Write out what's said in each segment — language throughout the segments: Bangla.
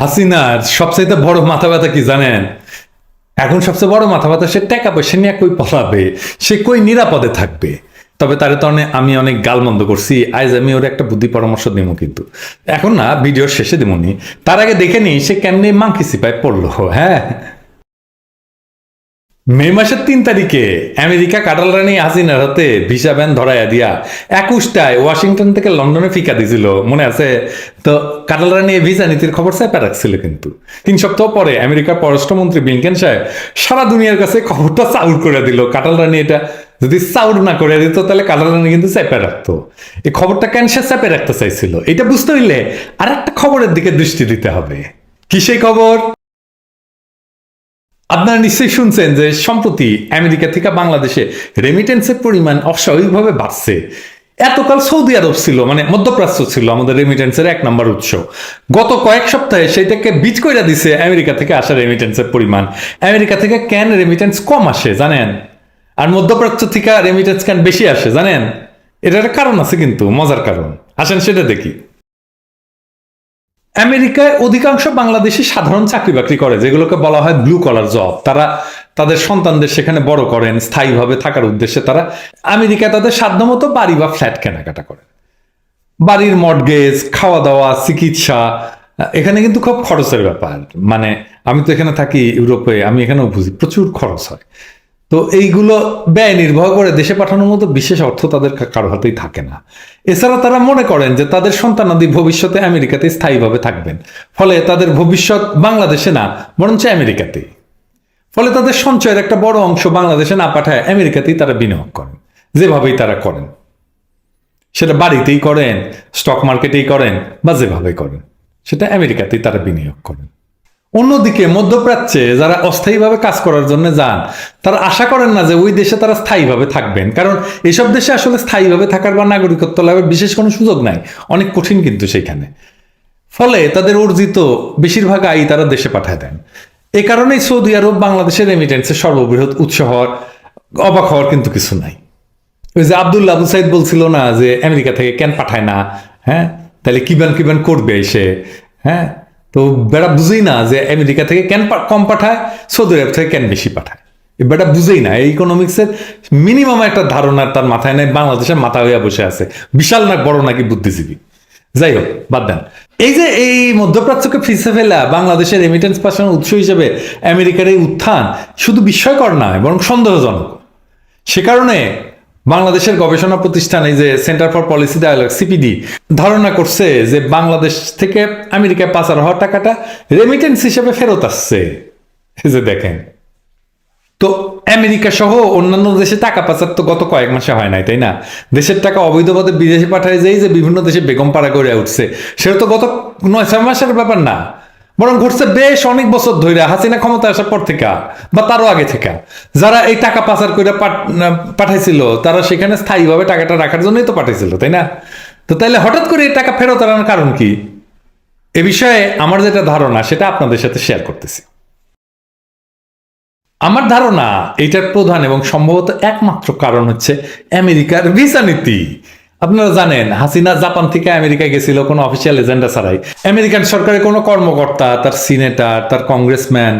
হাসিনার সবচাইতে বড় মাথা ব্যথা কি জানেন? এখন সবচেয়ে বড় মাথা ব্যথা সে টাকা পয়সা নিয়ে কই পলাবে? সে কই নিরাপদে থাকবে? তবে তার তরণে আমি অনেক গালমন্দ করছি। আজ আমি ওর একটা বুদ্ধি পরামর্শ দিব কিন্তু। এখন না ভিডিওর শেষে দেবনি তার আগে দেখে নিই, সে কেমনি মাংকি সিপাই পড়ল হ্যাঁ? মে মাসের তিন তারিখে আমেরিকা কাটাল রানী হাসিনার হাতে ভিসা ব্যান ধরাইয়া দিয়া একুশটায় ওয়াশিংটন থেকে লন্ডনে ফিকা দিছিল। মনে আছে? তো কাটাল রানী ভিসা নীতির খবর চাপা রাখছিল কিন্তু। তিন সপ্তাহ পরে আমেরিকার পররাষ্ট্রমন্ত্রী ব্লিংকেন সাহেব সারা দুনিয়ার কাছে খবরটা চাউর করে দিল। কাটাল রানী এটা যদি চাউর না করে দিত, তাহলে কাটাল রানী কিন্তু চাপে রাখতো। এই খবরটা কেন সে রাখতে চাইছিল? এটা বুঝতে হইলে আর একটা খবরের দিকে দৃষ্টি দিতে হবে। কি সেই খবর? আপনারা নিশ্চয়ই শুনছেন যে সম্প্রতি আমেরিকা থেকে বাংলাদেশে রেমিটেন্সের পরিমাণ অস্বাভাবিকভাবে বাড়ছে। এতকাল সৌদি আরব ছিল মানে মধ্যপ্রাচ্য ছিল আমাদের রেমিটেন্সের এক নম্বর উৎস। গত কয়েক সপ্তাহে সেইটাকে বিচ কইরা দিছে আমেরিকা থেকে আসা রেমিটেন্সের পরিমাণ। আমেরিকা থেকে ক্যান রেমিটেন্স কম আসে, জানেন? আর মধ্যপ্রাচ্য থেকে রেমিটেন্স ক্যান বেশি আসে, জানেন? এটার কারণ আছে কিন্তু, মজার কারণ। আসেন সেটা দেখি। আমেরিকায় অধিকাংশ বাংলাদেশি সাধারণ চাকরি বাকরি করে, যেগুলোকে বলা হয় ব্লু কলার জব তারা তাদের সন্তানদের সেখানে বড় করেন, স্থায়ীভাবে থাকার উদ্দেশ্যে তারা আমেরিকায় তাদের সাধ্যমতো বাড়ি বা ফ্ল্যাট কেনাকাটা করেন বাড়ির মর্গেজ খাওয়া দাওয়া চিকিৎসা, এখানে কিন্তু খুব খরচের ব্যাপার। মানে আমি তো এখানে থাকি ইউরোপে, আমি এখানেও বুঝি প্রচুর খরচ হয়। তো এইগুলো ব্যয় নির্বাহ করে দেশে পাঠানোর মতো বিশেষ অর্থ তাদের কারও হাতেই থাকে না। এছাড়া তারা মনে করেন যে তাদের সন্তানাদি ভবিষ্যতে আমেরিকাতে স্থায়ীভাবে থাকবেন। ফলে তাদের ভবিষ্যৎ বাংলাদেশে না, বরঞ্চ আমেরিকাতেই। ফলে তাদের সঞ্চয়ের একটা বড় অংশ বাংলাদেশে না পাঠায়, আমেরিকাতেই তারা বিনিয়োগ করেন। যেভাবেই তারা করেন। সেটা বাড়িতেই করেন, স্টক মার্কেটেই করেন, বা যেভাবে করেন, সেটা আমেরিকাতেই তারা বিনিয়োগ করেন। অন্যদিকে মধ্যপ্রাচ্যে যারা অস্থায়ীভাবে কাজ করার জন্য যান, তারা আশা করেন না যে ওই দেশে তারা স্থায়ীভাবে থাকবেন। কারণ এসব দেশে আসলে স্থায়ীভাবে থাকার বা নাগরিকত্ব লাভের বিশেষ কোনো সুযোগ নাই। অনেক কঠিন কিন্তু সেইখানে। ফলে তাদের অর্জিত বেশিরভাগ আয় তারা দেশে পাঠায় দেন। এ কারণেই সৌদি আরব, বাংলাদেশের রেমিটেন্সের সর্ববৃহৎ উৎস হওয়ার, অবাক হওয়ার কিন্তু কিছু নাই। ওই যে আবদুল্লাহ আবু সাইদ বলছিল না যে আমেরিকা থেকে কেন পাঠায় না? হ্যাঁ? তাহলে কিবান কিবান করবে সে? হ্যাঁ? তো বেটা বুঝেই না যে আমেরিকা থেকে কেন কম পাঠায়, সৌদি আরব থেকে কেন বেশি পাঠায়। বেটা বুঝেই না, এই ইকোনমিক্সের মিনিমাম একটা ধারণা তার মাথায় নেই, বাংলাদেশের মাথা হইয়া বসে আছে। বিশাল না, বড় নাকি বুদ্ধিজীবী। যাই হোক, বাদ দেন। এই যে এই মধ্যপ্রাচ্যকে ফিসে ফেলা বাংলাদেশের রেমিটেন্স পাঠানোর উৎস হিসেবে আমেরিকার এই উত্থান শুধু বিস্ময়কর নয়, বরং সন্দেহজনক। সে কারণে বাংলাদেশের গবেষণা প্রতিষ্ঠান, এই যে centre for policy dialogue CPD ধারণা করছে যে বাংলাদেশ থেকে আমেরিকায় পাচার হওয়া টাকাটা রেমিটেন্স হিসেবে ফেরত আসছে। যে দেখেন। তো আমেরিকা সহ অন্যান্য দেশে টাকা পাচার তো গত কয়েক মাসে হয় নাই, তাই না? দেশের টাকা অবৈধভাবে বিদেশে পাঠায় যেই যে বিভিন্ন দেশে বেগম পাড়া করে উঠছে, সেটা তো গত নয়, ছয় মাসের ব্যাপার না। বরং ঘটছে বেশ অনেক বছর ধরে হাসিনা ক্ষমতা আসার পর থেকে, বা তারও আগে থেকে। যারা এই টাকা পাচার করে পাঠাইছিল, তারা সেখানে স্থায়ীভাবে টাকাটা রাখার জন্যই তো পাঠাইছিল, তাই না? তো তাইলে হঠাৎ করে এই টাকা ফেরত আনার কারণ কি? এ বিষয়ে আমার যেটা ধারণা, সেটা আপনাদের সাথে শেয়ার করতেছি। আমার ধারণা, এটার প্রধান এবং সম্ভবত একমাত্র কারণ হচ্ছে আমেরিকার ভিসা নীতি। আপনারা জানেন, হাসিনা জাপান থেকে আমেরিকায় গেছিল কোনো অফিসিয়াল এজেন্ডা ছাড়াই। আমেরিকান সরকারের কোনো কর্মকর্তা, তার সিনেটার তার কংগ্রেসম্যান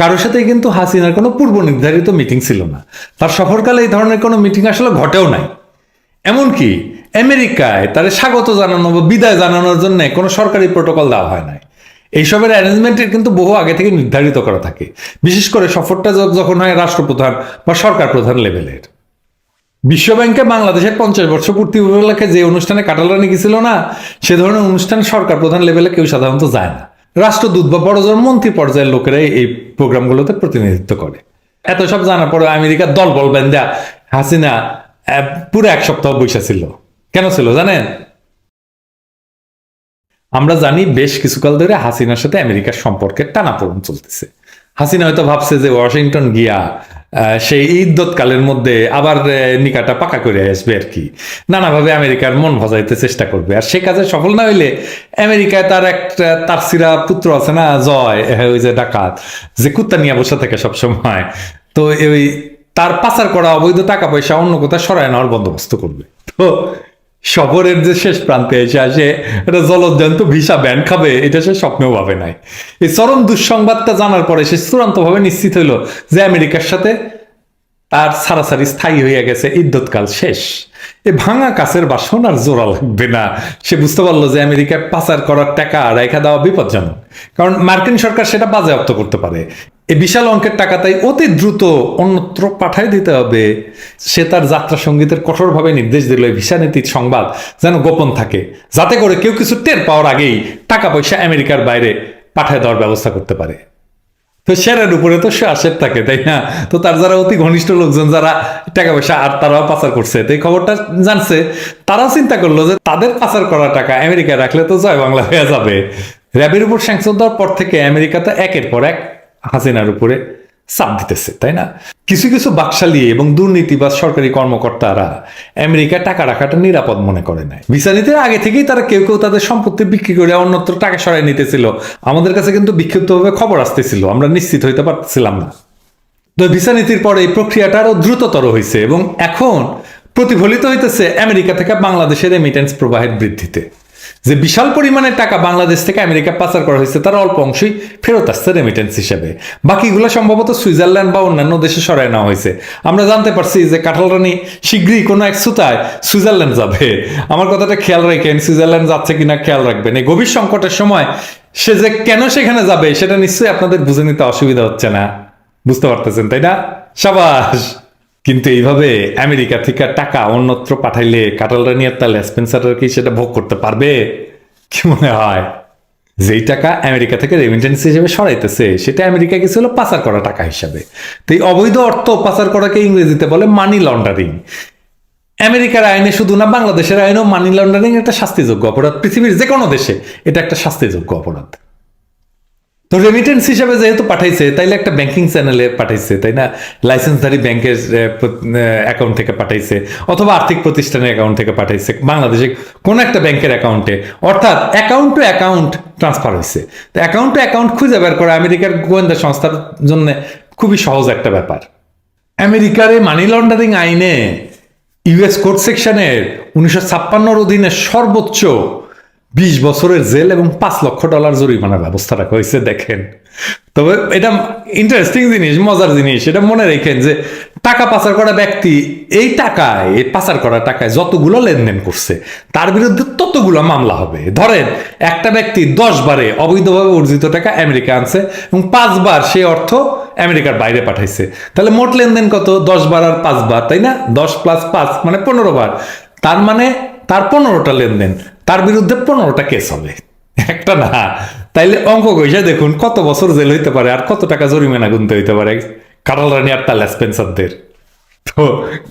কারোর সাথে কিন্তু হাসিনার কোনো পূর্ব নির্ধারিত মিটিং ছিল না। তার সফরকালে এই ধরনের কোনো মিটিং আসলে ঘটেও নাই। এমনকি আমেরিকায় তার স্বাগত জানানো বা বিদায় জানানোর জন্য কোনো সরকারি প্রোটোকল দেওয়া হয় নাই। এইসবের অ্যারেঞ্জমেন্টের কিন্তু বহু আগে থেকে নির্ধারিত করা থাকে। বিশেষ করে সফরটা যখন হয় রাষ্ট্রপ্রধান বা সরকার প্রধান লেভেলের বিশ্বব্যাংকে বাংলাদেশের পঞ্চাশ বছর পূর্তি উপলক্ষে যে অনুষ্ঠানে কাটালানি গেছিল না, সে ধরনের অনুষ্ঠানে সরকার প্রধান লেভেলে কেউ সাধারণত যায় না। রাষ্ট্রদূত বা বড় জন মন্ত্রী পর্যায়ের লোকেরাই এই প্রোগ্রামগুলোতে প্রতিনিধিত্ব করে। এত সব জানার পরে আমেরিকার দল বল বেন্দা হাসিনা পুরো এক সপ্তাহ বৈশা ছিল। কেন ছিল জানেন? আমরা জানি বেশ কিছুকাল ধরে হাসিনার সাথে আমেরিকার সম্পর্কের টানাপোড়েন চলতেছে। হাসিনা হয়তো ভাবছে যে ওয়াশিংটন গিয়া সেই ইদ্যত কালের মধ্যে আবার নিকাটা পাকা করে আসবে আর কি। নানাভাবে আমেরিকার মন ভজাইতে চেষ্টা করবে। আর সে কাজে সফল না হইলে আমেরিকায় তার একটা, তার সিরা পুত্র আছে না, জয় ওই যে ডাকাত, যে কুত্তা নিয়ে বসে থাকে সবসময়। তো ওই তার পাচার করা অবৈধ টাকা পয়সা অন্য কোথাও সরায় নেওয়ার বন্দোবস্ত করবে। তো সফরের যে শেষ প্রান্তে এসে আসে, এটা ভিসা ব্যান খাবে, এটা সে স্বপ্নেও ভাবে নাই। এই চরম দুঃসংবাদটা জানার পরে সে চূড়ান্তভাবে নিশ্চিত হইল যে আমেরিকার সাথে তার সারাসারি স্থায়ী হইয়া গেছে, ইদ্যৎকাল শেষ। এ ভাঙা কাছের বাসন আর জোড়া লাগবে না। সে বুঝতে পারল যে আমেরিকায় পাচার করার টাকা রেখা দেওয়া বিপজ্জনক। কারণ মার্কিন সরকার সেটা বাজেয়াপ্ত করতে পারে। এই বিশাল অঙ্কের টাকা তাই অতি দ্রুত অন্যত্র পাঠাই দিতে হবে। সে তার যাত্রা সঙ্গীতের কঠোরভাবে নির্দেশ দিল ভিসা নীতির সংবাদ যেন গোপন থাকে, যাতে করে কেউ কিছু টের পাওয়ার আগেই টাকা পয়সা আমেরিকার বাইরে পাঠায় দেওয়ার ব্যবস্থা করতে পারে। তো শেয়ারের উপরে তো শেয়ার থাকে, তাই না? তো তার যারা অতি ঘনিষ্ঠ লোকজন, যারা টাকা পয়সা আর তারাও পাচার করছে, তো এই খবরটা জানছে তারা চিন্তা করল যে তাদের পাচার করা টাকা আমেরিকায় রাখলে তো জয় বাংলা হয়ে যাবে। র্যাবের উপর স্যাংশন দেওয়ার পর থেকে আমেরিকা তো একের পর এক হাসিনার উপরে চাপ দিতেছে, তাই না? কিছু কিছু বাকশালী এবং দুর্নীতিবাজ সরকারি কর্মকর্তারা আমেরিকা টাকা রাখাটা নিরাপদ মনে করে নাই। ভিসা নিতে আগে থেকেই তারা কেউ কেউ তাদের সম্পত্তি বিক্রি করে অন্যত্র টাকা সরাই নিতেছিল। আমাদের কাছে কিন্তু বিক্ষিপ্তভাবে খবর আসতেছিল, আমরা নিশ্চিত হইতে পারছিলাম না। তো ভিসা নীতির পরে এই প্রক্রিয়াটা আরও দ্রুততর হয়েছে এবং এখন প্রতিফলিত হইতেছে আমেরিকা থেকে বাংলাদেশের রেমিটেন্স প্রবাহের বৃদ্ধিতে। যে বিশাল পরিমাণে টাকা বাংলাদেশ থেকে আমেরিকা পাচার করা হয়েছে, তার অল্প অংশই ফেরত আসছে রেমিটেন্স হিসেবে। বাকিগুলো সম্ভবত সুইজারল্যান্ড বা অন্যান্য দেশে সরায় নেওয়া হয়েছে। আমরা জানতে পারছি যে কাঁঠাল রানী শীঘ্রই কোনো এক সুতায় সুইজারল্যান্ড যাবে। আমার কথাটা খেয়াল রাখেন, সুইজারল্যান্ড যাচ্ছে কিনা খেয়াল রাখবেন। এই গভীর সংকটের সময় সে যে কেন সেখানে যাবে, সেটা নিশ্চয়ই আপনাদের বুঝে নিতে অসুবিধা হচ্ছে না। বুঝতে পারতেছেন, তাই না? সাবাস! কিন্তু এইভাবে আমেরিকা থেকে টাকা, অন্যত্র পাঠাইলে কাটাল রানী আর তাহলে স্পেন্সাররা কি সেটা ভোগ করতে পারবে? কি মনে হয়? যেই টাকা আমেরিকা থেকে রেমিটেন্স হিসেবে সরাইতেছে, সেটা আমেরিকা গেছিল পাচার করা টাকা হিসাবে। তো এই অবৈধ অর্থ পাচার করাকে ইংরেজিতে বলে মানি লন্ডারিং আমেরিকার আইনে শুধু না, বাংলাদেশের আইনেও মানি লন্ডারিং একটা শাস্তিযোগ্য অপরাধ। পৃথিবীর যে কোনো দেশে এটা একটা শাস্তিযোগ্য অপরাধ। তো রেমিটেন্স হিসাবে যেহেতু পাঠাইছে, তাইলে একটা ব্যাংকিং চ্যানেলে পাঠাইছে, তাই না? লাইসেন্সধারী ব্যাংকের অ্যাকাউন্ট থেকে পাঠাইছে, অথবা আর্থিক প্রতিষ্ঠানের অ্যাকাউন্ট থেকে পাঠাইছে, বাংলাদেশে কোন একটা ব্যাংকের অ্যাকাউন্টে অর্থাৎ অ্যাকাউন্ট টু অ্যাকাউন্ট ট্রান্সফার হয়েছে তো অ্যাকাউন্ট টু অ্যাকাউন্ট খুঁজে বের করা আমেরিকার গোয়েন্দা সংস্থার জন্য খুবই সহজ একটা ব্যাপার। আমেরিকার এই মানি লন্ডারিং আইনে ইউএস কোর্ট সেকশনের উনিশশো ছাপ্পান্নর অধীনে সর্বোচ্চ বিশ বছরের জেল এবং পাঁচ লক্ষ ডলার জরিমানার ব্যবস্থা রাখা হয়েছে, দেখেন। তবে এটা ইন্টারেস্টিং জিনিস, মজার জিনিস, এটা মনে রেখেন যে টাকা পাচার করা ব্যক্তি এই টাকায়, এই পাচার করা টাকায় যতগুলো লেনদেন করছে, তার বিরুদ্ধে ততগুলো মামলা হবে। ধরেন, একটা ব্যক্তি দশ বারে অবৈধভাবে অর্জিত টাকা আমেরিকা আনছে এবং পাঁচবার সে অর্থ আমেরিকার বাইরে পাঠাইছে। তাহলে মোট লেনদেন কত? দশ বার আর পাঁচ বার, তাই না? দশ প্লাস পাঁচ মানে পনেরো বার। তার মানে তার পনেরোটা লেনদেন। তার বিরুদ্ধে পনেরোটা কেস হবে। একটা না। তাইলে অঙ্ক কইসা দেখুন, কত বছর জেল হইতে পারে আর কত টাকা জরিমানা গুনতে হইতে পারে? কাটাল রানী আর তার স্পেন্সারদের তো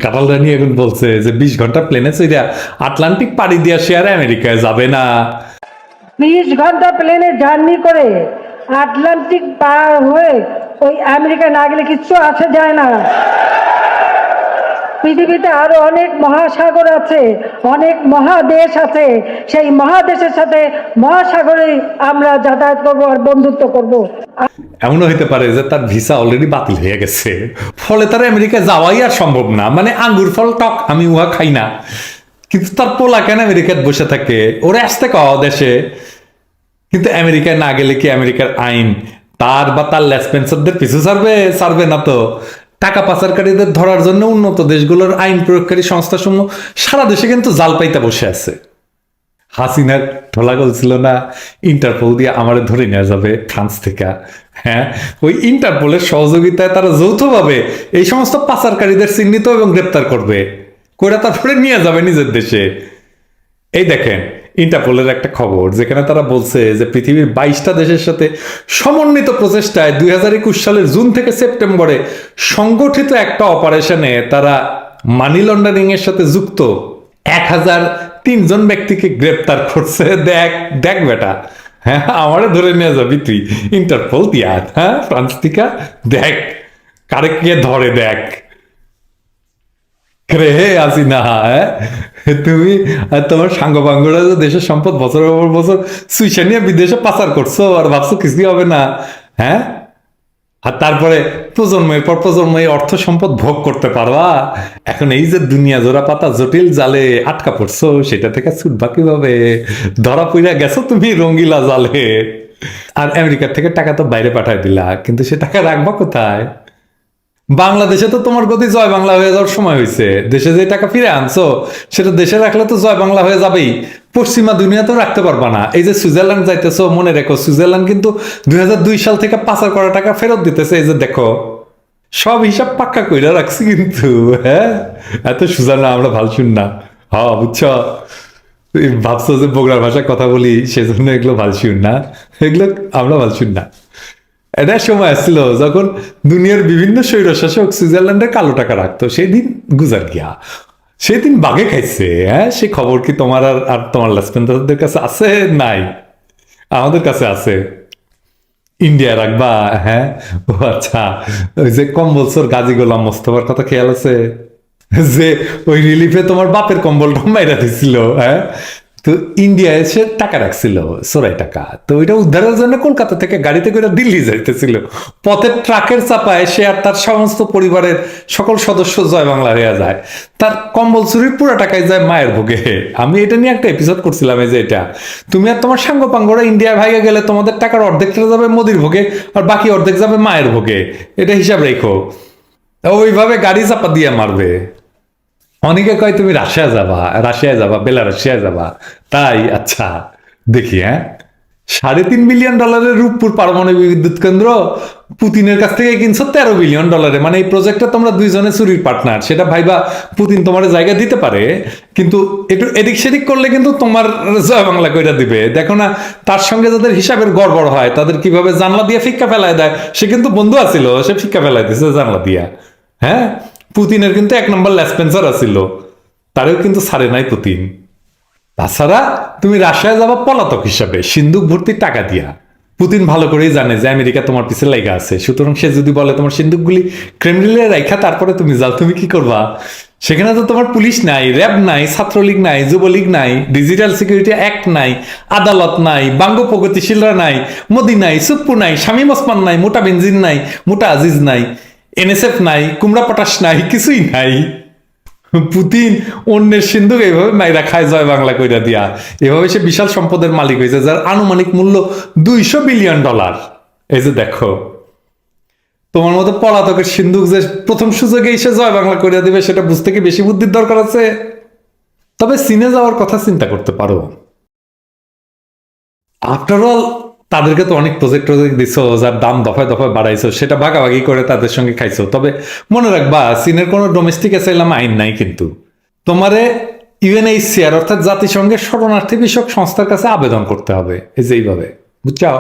কাটাল রানী এখন বলছে যে, বিশ ঘণ্টা প্লেনে চইরা আটলান্টিক পাড়ি দিয়া সে আর আমেরিকায় যাবে না। বিশ ঘণ্টা প্লেনে জার্নি করে আটলান্টিক পার হয়ে ওই আমেরিকা না গেলে কিচ্ছু আসা যায় না। পৃথিবীতে আরও অনেক মহাসাগর আছে, অনেক মহাদেশ আছে। সেই মহাদেশের সাথে মহাসাগরে আমরা যাতায়াত করব আর বন্ধুত্ব করব। এমনও হইতে পারে যে তার ভিসা অলরেডি বাতিল হয়ে গেছে। ফলে তার আমেরিকা যাওয়াই আর সম্ভব না। মানে আঙ্গুর ফল টক, আমি উহা খাই না। কিন্তু তার পোলা কেন আমেরিকায় বসে থাকে? ওরা আসতে কও দেশে। কিন্তু আমেরিকায় না গেলে কি আমেরিকার আইন? তার বা তার লেসপেন্সারদের পিছু ছাড়বে? ছাড়বে না তো। টাকা পাচারকারীদের ধরার জন্য উন্নত দেশগুলোর আইন প্রয়োগকারী সংস্থাসমূহ সারা দেশে কিন্তু জাল পাইতে বসে আছে। হাসিনার ঢোলা ছিল না, ইন্টারপোল দিয়ে আমারে ধরে নেওয়া যাবে ফ্রান্স থেকে। হ্যাঁ ওই ইন্টারপোলের সহযোগিতায় তারা যৌথভাবে এই সমস্ত পাচারকারীদের চিহ্নিত এবং গ্রেপ্তার করবে। করে তারপরে নিয়ে যাবে নিজের দেশে। এই দেখেন ইন্টারপোলের একটা খবর, যেখানে তারা বলছে যে পৃথিবীর বাইশটা দেশের সাথে সমন্বিত প্রচেষ্টায় দুই হাজার একুশ সালের জুন থেকে সেপ্টেম্বরে সংগঠিত একটা অপারেশনে তারা মানি লন্ডারিং এর সাথে যুক্ত। এক হাজার তিনজন ব্যক্তিকে গ্রেপ্তার করছে। দেখ দেখ বেটা। হ্যাঁ আমারে ধরে নিয়ে যাবি তুই ইন্টারপোল দিয়া হ্যাঁ ফ্রান্স থেকে। দেখ, কারে কে ধরে, দেখ। রে আসি না হ্যাঁ? তুমি আর তোমার সাঙ্গ পাঙ্গরা দেশের সম্পদ বছরের পর বছর সুইসা নিয়ে বিদেশে পাচার করছ, আর ভাবছ কিছুই হবে না হ্যাঁ? আর তারপরে প্রজন্মের পর প্রজন্ম এই অর্থ সম্পদ ভোগ করতে পারবা। এখন এই যে দুনিয়া জোড়া পাতা জটিল জালে আটকা পড়ছো, সেটা থেকে ছুটবা কীভাবে? ধরা পইরা গেছো তুমি রঙ্গিলা জালে। আর আমেরিকার থেকে টাকা তো বাইরে পাঠায় দিলা, কিন্তু সে টাকা রাখবা কোথায়? বাংলাদেশে তো তোমার গতি জয় বাংলা হয়ে যাওয়ার সময় হয়েছে। দেশে যে টাকা ফিরে আনছো, সেটা দেশে রাখলে তো জয় বাংলা হয়ে যাবেই। পশ্চিমা দুনিয়াতেও রাখতে পারবা না। এই যে সুইজারল্যান্ড যাইতেছো, মনে রেখো, সুইজারল্যান্ড কিন্তু দুই সাল থেকে পাচার করা টাকা ফেরত দিতেছে। এই যে দেখো, সব হিসাব পাক্কা কইরা রাখছি কিন্তু হ্যাঁ? এত সুজা না আমরা ভালো শুন না। হ্যাঁ বুঝছ? ভাবছ যে বগুড়ার ভাষায় কথা বলি, সেজন্য এগুলো ভালো শুন না। এগুলো আমরা ভালো শুন না। এটা সময় আসছিল যখন দুনিয়ার বিভিন্ন স্বৈরশাসক সুইজারল্যান্ডে কালো টাকা রাখতো সেই দিন গুজার গিয়া। সেই দিন বাঘে খাইছে হ্যাঁ? সে খবর কি তোমার আর আর তোমার লাসপেন্দারদের কাছে আছে? নাই। আমাদের কাছে আছে। ইন্ডিয়া রাখবা হ্যাঁ? ও আচ্ছা ওই যে কম্বলসর গাজী গোলাম মোস্তফার কথা খেয়াল আছে? যে ওই রিলিফে তোমার বাপের কম্বলটা মাইরা দিছিল হ্যাঁ? তো ইন্ডিয়া এসে টাকা রাখছিল সোরাই টাকা। তো ওইটা উদ্ধারের জন্য কলকাতা থেকে গাড়িতে করে দিল্লি যাইতেছিল। পথের ট্রাকের চাপায় সে আর তার সমস্ত পরিবারের সকল সদস্য জয় বাংলা হয়ে যায়। তার কম্বল চুরির পুরো টাকায় যায় মায়ের ভোগে। আমি এটা নিয়ে একটা এপিসোড করছিলাম এই যে এটা। তুমি আর তোমার সাঙ্গ পাঙ্গরা ইন্ডিয়া ভাইগে গেলে তোমাদের টাকার অর্ধেকটা যাবে মোদির ভোগে আর বাকি অর্ধেক যাবে মায়ের ভোগে। এটা হিসাব রেখো। ওইভাবে গাড়ি চাপা দিয়ে মারবে। অনেকে কয়, তুমি রাশিয়া যাবা, রাশিয়ায় যাবা বেলা বেলারাশিয়ায় যাবা। তাই আচ্ছা দেখি হ্যাঁ। সাড়ে তিন বিলিয়ন ডলারের রূপপুর পারমাণবিক বিদ্যুৎ কেন্দ্র পুতিনের কাছ থেকে কিনছো তেরো বিলিয়ন ডলারে। মানে এই প্রজেক্টটা তোমরা দুইজনে চুরির পার্টনার সেটা ভাইবা পুতিন তোমার জায়গা দিতে পারে, কিন্তু একটু এদিক সেদিক করলে কিন্তু তোমার জয় বাংলা কইরা দিবে। দেখো না, তার সঙ্গে যাদের হিসাবের গড়বড় হয়, তাদের কীভাবে জানলা দিয়ে ফিক্কা ফেলায় দেয়, সে কিন্তু বন্ধু আছিল, সে ফিক্কা ফেলায় দিছে জানলা দিয়া। হ্যাঁ? পুতিনের কিন্তু এক নম্বর ল্যাসপেন্সার আছিল। তারেও কিন্তু ছাড়ে নাই পুতিন। তাছাড়া তুমি রাশিয়ায় যাবা পলাতক হিসাবে, সিন্ধুক ভর্তি টাকা দিয়া। পুতিন ভালো করেই জানে যে আমেরিকা তোমার পিছে লাইগা আছে। সুতরাং সে যদি বলে তোমার সিন্ধুকগুলি ক্রেমলিনে রাইখা, তারপরে তুমি যাও, তুমি কি করবা? সেখানে তো তোমার পুলিশ নাই, র্যাব নাই, ছাত্রলীগ নাই, যুবলীগ নাই, ডিজিটাল সিকিউরিটি অ্যাক্ট নাই, আদালত নাই, বাঙ্গ প্রগতিশীলরা নাই, মোদি নাই, সুপ্পু নাই, শামীম ওসমান নাই, মোটা বেনজিন নাই, মোটা আজিজ নাই। এনএসএফ নাই, কুমড়া পটাশ নাই, কিছুই নাই। পুতিন অন্যের সিন্ধুক এইভাবে মাইরা খায় জয় বাংলা কইরা দিয়া। এভাবে সে বিশাল সম্পদের মালিক হয়েছে, যার আনুমানিক মূল্য দুইশো বিলিয়ন ডলার। এই যে দেখো, তোমার মতো পলাতকের সিন্ধুক যে প্রথম সুযোগে এসে জয় বাংলা করিয়া দিবে, সেটা বুঝতে কি বেশি বুদ্ধির দরকার আছে? তবে সিনে যাওয়ার কথা চিন্তা করতে পারো। আফটার অল তাদেরকে তো অনেক প্রজেক্ট প্রজেক্ট দিছো, যার দাম দফায় দফায় বাড়াইছো, সেটা ভাগাভাগি করে তাদের সঙ্গে খাইছো। তবে মনে রাখবা, চীনের কোনো ডোমেস্টিক অ্যাসাইলাম আইন নাই কিন্তু। তোমারে ইউএনএইচসিআর অর্থাৎ জাতিসংঘের শরণার্থী বিষয়ক সংস্থার কাছে আবেদন করতে হবে, এই যে এইভাবে। বুঝছাও?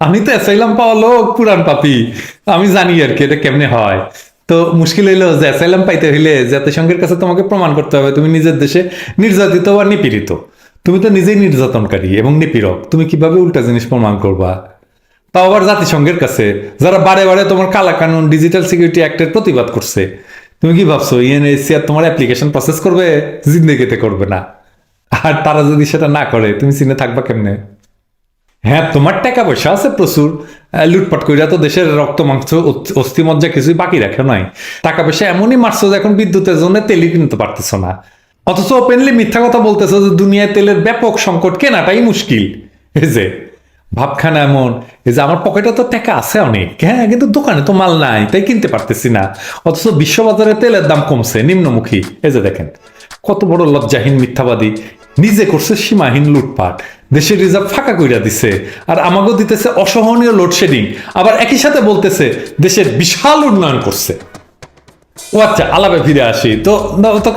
আমি তো অ্যাসাইলাম পাওয়া লোক, পুরান পাপি। আমি জানি আর কি, এটা কেমনে হয়। তো মুশকিল হইল যে অ্যাসাইলাম পাইতে হইলে জাতিসংঘের কাছে তোমাকে প্রমাণ করতে হবে, তুমি নিজের দেশে নির্যাতিত বা নিপীড়িত। তুমি তো নিজেই নির্যাতনকারী এবং নিপীড়ক। তুমি কীভাবে উল্টা জিনিস প্রমাণ করবা? তাও আবার জাতিসংঘের কাছে, যারা বারে বারে তোমার কালা কানুন, ডিজিটাল সিকিউরিটি অ্যাক্টের প্রতিবাদ করছে। তুমি কি ভাবছ ইএনএসিআর তোমার অ্যাপ্লিকেশন প্রসেস করবে, জিন্দগিতে করবে না? আর তারা যদি সেটা না করে, তুমি চিনে থাকবা কেমনে? হ্যাঁ তোমার টাকা পয়সা আছে প্রচুর। লুটপাট কইরা তো দেশের রক্ত মাংস, অস্থি- অস্থিমজ্জা কিছুই বাকি রাখে নাই। টাকা পয়সা এমনই মারছো যে এখন বিদ্যুতের জন্য তেলই কিনতে পারতেছো না। অথচ ওপেনলি মিথ্যা কথা বলতেছো যে দুনিয়ায় তেলের ব্যাপক সংকট কেনাটাই মুশকিল। এই যে, ভাবখানা এমন, এই যে আমার পকেটে তো টাকা আছে অনেক। হ্যাঁ কিন্তু দোকানে তো মাল নাই, তাই কিনতে পারতেছি না। অথচ বিশ্ববাজারে তেলের দাম কমছে, নিম্নমুখী। এই যে দেখেন, কত বড় লজ্জাহীন মিথ্যাবাদী। নিজে করছে সীমাহীন লুটপাট। দেশের রিজার্ভ ফাঁকা কইরা দিছে। আর আমাকেও দিতেছে অসহনীয় লোডশেডিং আবার একই সাথে বলতেছে, দেশের বিশাল উন্নয়ন করছে। ও আচ্ছা আলাপে ফিরে আসি। তো তো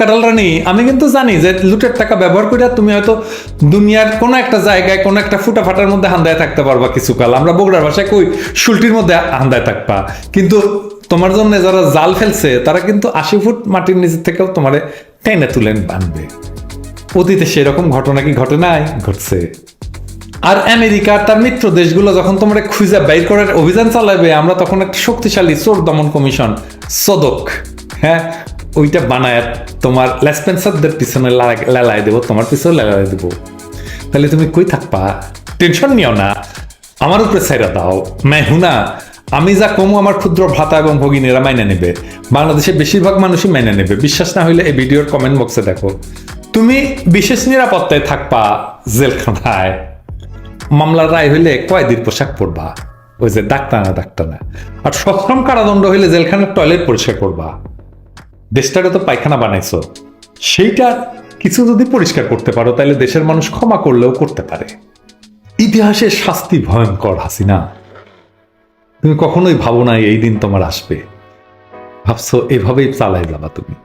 আমি কিন্তু জানি যে লুটের টাকা ব্যবহার করে তুমি হয়তো দুনিয়ার কোনো একটা জায়গায়, কোনো একটা ফুটা ফাটার মধ্যে হান্দায় থাকতে পারবা আমরা বগুড়ার ভাষায় কই মধ্যে হান্দায় থাকবা। কিন্তু তোমার জন্য যারা জাল ফেলছে, তারা কিন্তু আশি ফুট মাটির নিচে থেকেও তোমারে টেনে তুলে বানবে অতীতে সেরকম ঘটনা কি ঘটে নাই? ঘটছে। আর আমেরিকা তার মিত্র দেশগুলো যখন তোমরা খুঁজে বাইর করার অভিযান চালাবে, আমরা তখন একটা শক্তিশালী চোর দমন কমিশন, সদক। হ্যাঁ ওইটা বানায় তোমার লেসপেন্সারদের পিছনে লা- দেবো, তোমার পিছনে লেলায় দেবো। তাহলে তুমি কই থাকবা? টেনশন নিও না, আমার উপরে সাইরা দাও। মেহুনা আমি যা কমু আমার ক্ষুদ্র ভ্রাতা এবং ভগিনীরা মাইনে নেবে। বাংলাদেশের বেশিরভাগ মানুষই মাইনে নেবে। বিশ্বাস না হইলে এই ভিডিওর কমেন্ট বক্সে দেখো। তুমি বিশেষ নিরাপত্তায় থাকবা জেলখানায়। মামলার রায় হইলে কয়েদির পোশাক পরবা। ওই যে ডাক্তার না ডাক্তার না। আর সশ্রম কারাদণ্ড হইলে জেলখানার টয়লেট পরিষ্কার করবা। দেশটাকে তো পায়খানা বানাইছো। সেইটা কিছু যদি পরিষ্কার করতে পারো তাহলে দেশের মানুষ ক্ষমা করলেও করতে পারে। ইতিহাসের শাস্তি ভয়ঙ্কর, হাসিনা। তুমি কখনোই ভাবো না, এই দিন তোমার আসবে। ভাবছ, এভাবেই চালাই যাবা তুমি।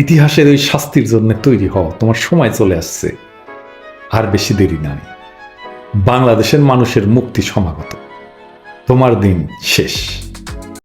ইতিহাসের ওই শাস্তির জন্য তৈরি হও, তোমার সময় চলে আসছে। আর বেশি দেরি নাই। বাংলাদেশের মানুষের মুক্তি সমাগত। তোমার দিন শেষ।